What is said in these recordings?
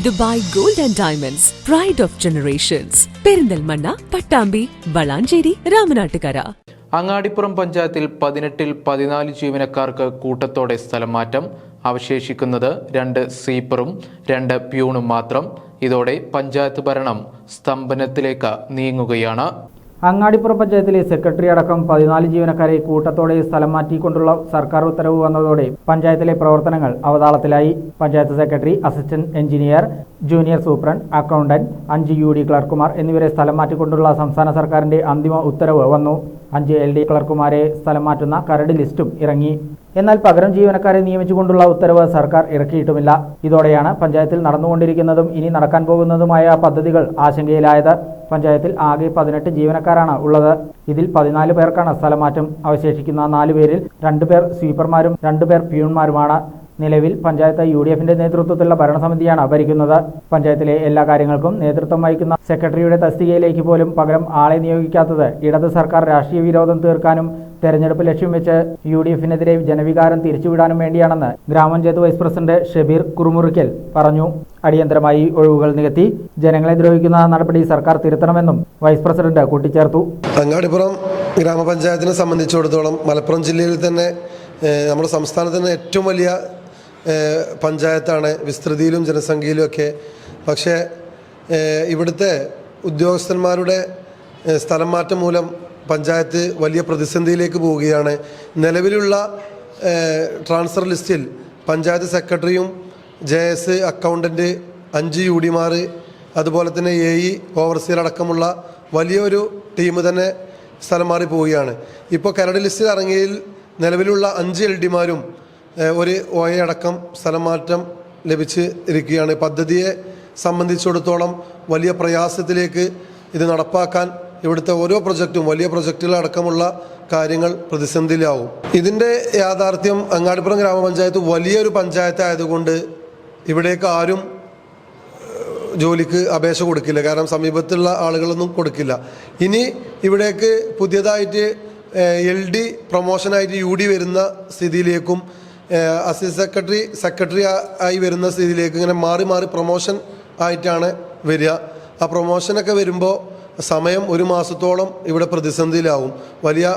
Dubai gold and diamonds pride of generations Perinthalmanna Pattambi Valanchery Ramanattukara. Angadipuram പഞ്ചായത്തിൽ പതിനെട്ടിൽ പതിനാല് ജീവനക്കാർക്ക് കൂട്ടത്തോടെ സ്ഥലം മാറ്റം അവശേഷിക്കുന്നത് രണ്ട് സ്വീപ്പറും രണ്ട് പ്യൂണും മാത്രം. ഇതോടെ പഞ്ചായത്ത് ഭരണം സ്തംഭനത്തിലേക്ക് നീങ്ങുകയാണ്. അങ്ങാടിപ്പുറം പഞ്ചായത്തിലെ സെക്രട്ടറി അടക്കം പതിനാല് ജീവനക്കാരെ കൂട്ടത്തോടെ സ്ഥലം മാറ്റിക്കൊണ്ടുള്ള സർക്കാർ ഉത്തരവ് വന്നതോടെ പഞ്ചായത്തിലെ പ്രവർത്തനങ്ങൾ അവതാളത്തിലായി. Panchayat secretary assistant engineer junior superintendent accountant അഞ്ച് യു ഡി ക്ലർക്കുമാർ എന്നിവരെ സ്ഥലം മാറ്റിക്കൊണ്ടുള്ള സംസ്ഥാന സർക്കാരിന്റെ അന്തിമ ഉത്തരവ് വന്നു. അഞ്ച് എൽ ഡി ക്ലർക്കുമാരെ സ്ഥലം മാറ്റുന്ന കരട് ലിസ്റ്റും ഇറങ്ങി. എന്നാൽ പകരം ജീവനക്കാരെ നിയമിച്ചുകൊണ്ടുള്ള ഉത്തരവ് സർക്കാർ ഇറക്കിയിട്ടുമില്ല. ഇതോടെയാണ് പഞ്ചായത്തിൽ നടന്നുകൊണ്ടിരിക്കുന്നതും ഇനി നടക്കാൻ പോകുന്നതുമായ പദ്ധതികൾ ആശങ്കയിലായത്. പഞ്ചായത്തിൽ ആകെ പതിനെട്ട് ജീവനക്കാരാണ് ഉള്ളത്. ഇതിൽ പതിനാല് പേർക്കാണ് സ്ഥലമാറ്റം. അവശേഷിക്കുന്ന നാല് പേരിൽ രണ്ടുപേർ സ്വീപ്പർമാരും രണ്ടുപേർ പ്യൂൺമാരുമാണ്. നിലവിൽ പഞ്ചായത്ത് യു ഡി എഫിന്റെ നേതൃത്വത്തിലുള്ള ഭരണസമിതിയാണ് ഭരിക്കുന്നത്. പഞ്ചായത്തിലെ എല്ലാ കാര്യങ്ങൾക്കും നേതൃത്വം വഹിക്കുന്ന സെക്രട്ടറിയുടെ തസ്തികയിലേക്ക് പോലും പകരം ആളെ നിയോഗിക്കാത്തത് ഇടത് സർക്കാർ രാഷ്ട്രീയ വിരോധം തീർക്കാനും തെരഞ്ഞെടുപ്പ് ലക്ഷ്യം വെച്ച് യു ഡി എഫിനെതിരെ ജനവികാരം തിരിച്ചുവിടാനും വേണ്ടിയാണെന്ന് ഗ്രാമപഞ്ചായത്ത് വൈസ് പ്രസിഡന്റ് ഷബീർ കുറുമുറിക്കൽ പറഞ്ഞു. അടിയന്തരമായി ഒഴിവുകൾ നികത്തി ജനങ്ങളെ ദ്രോഹിക്കുന്ന നടപടി സർക്കാർ തിരുത്തണമെന്നും വൈസ് പ്രസിഡന്റ് കൂട്ടിച്ചേർത്തു. അങ്ങാടിപ്പുറം ഗ്രാമപഞ്ചായത്തിനെ സംബന്ധിച്ചിടത്തോളം മലപ്പുറം ജില്ലയിൽ തന്നെ നമ്മുടെ സംസ്ഥാനത്ത് ഏറ്റവും വലിയ പഞ്ചായത്താണ്. വിസ്തൃതിയിലും ജനസംഖ്യയിലും ഒക്കെ. പക്ഷേ ഇവിടുത്തെ ഉദ്യോഗസ്ഥന്മാരുടെ സ്ഥലം മാറ്റം മൂലം പഞ്ചായത്ത് വലിയ പ്രതിസന്ധിയിലേക്ക് പോവുകയാണ്. നിലവിലുള്ള ട്രാൻസ്ഫർ ലിസ്റ്റിൽ പഞ്ചായത്ത് സെക്രട്ടറിയും ജെ എസ് അക്കൗണ്ടന്റ് അഞ്ച് യു ഡിമാർ അതുപോലെ തന്നെ എ ഇ ഓവർസിയർ അടക്കമുള്ള വലിയൊരു ടീം തന്നെ സ്ഥലം മാറി പോവുകയാണ്. ഇപ്പോൾ കരട് ലിസ്റ്റിൽ ഇറങ്ങിയതിൽ നിലവിലുള്ള അഞ്ച് എൽ ഡിമാരും ഒരു ഒ എ അടക്കം സ്ഥലം മാറ്റം ലഭിച്ച് ഇരിക്കുകയാണ്. പദ്ധതിയെ സംബന്ധിച്ചിടത്തോളം വലിയ പ്രയാസത്തിലേക്ക് ഇത് നടപ്പാക്കാൻ ഇവിടുത്തെ ഓരോ പ്രൊജക്റ്റും വലിയ പ്രൊജക്റ്റുകളടക്കമുള്ള കാര്യങ്ങൾ പ്രതിസന്ധിയിലാവും. ഇതിന്റെ യാഥാർത്ഥ്യം അങ്ങാടിപ്പുറം ഗ്രാമപഞ്ചായത്ത് വലിയൊരു പഞ്ചായത്ത് ആയതുകൊണ്ട് ഇവിടേക്ക് ആരും ജോലിക്ക് അപേക്ഷ കൊടുക്കില്ല. കാരണം സമീപത്തുള്ള ആളുകളൊന്നും കൊടുക്കില്ല. ഇനി ഇവിടേക്ക് പുതിയതായിട്ട് എൽ ഡി പ്രൊമോഷനായിട്ട് യു ഡി വരുന്ന സ്ഥിതിയിലേക്കും അസിസ്റ്റന്റ് സെക്രട്ടറി സെക്രട്ടറി ആയി വരുന്ന സ്ഥിതിയിലേക്കും ഇങ്ങനെ മാറി മാറി പ്രൊമോഷൻ ആയിട്ടാണ് വരിക. ആ പ്രൊമോഷനൊക്കെ വരുമ്പോൾ സമയം ഒരു മാസത്തോളം ഇവിടെ പ്രതിസന്ധിയിലാവും. വലിയ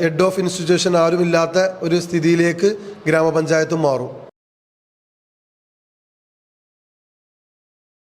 ഹെഡ് ഓഫ് ഇൻസ്റ്റിറ്റ്യൂഷൻ ആരുമില്ലാത്ത ഒരു സ്ഥിതിയിലേക്ക് ഗ്രാമപഞ്ചായത്തും മാറും.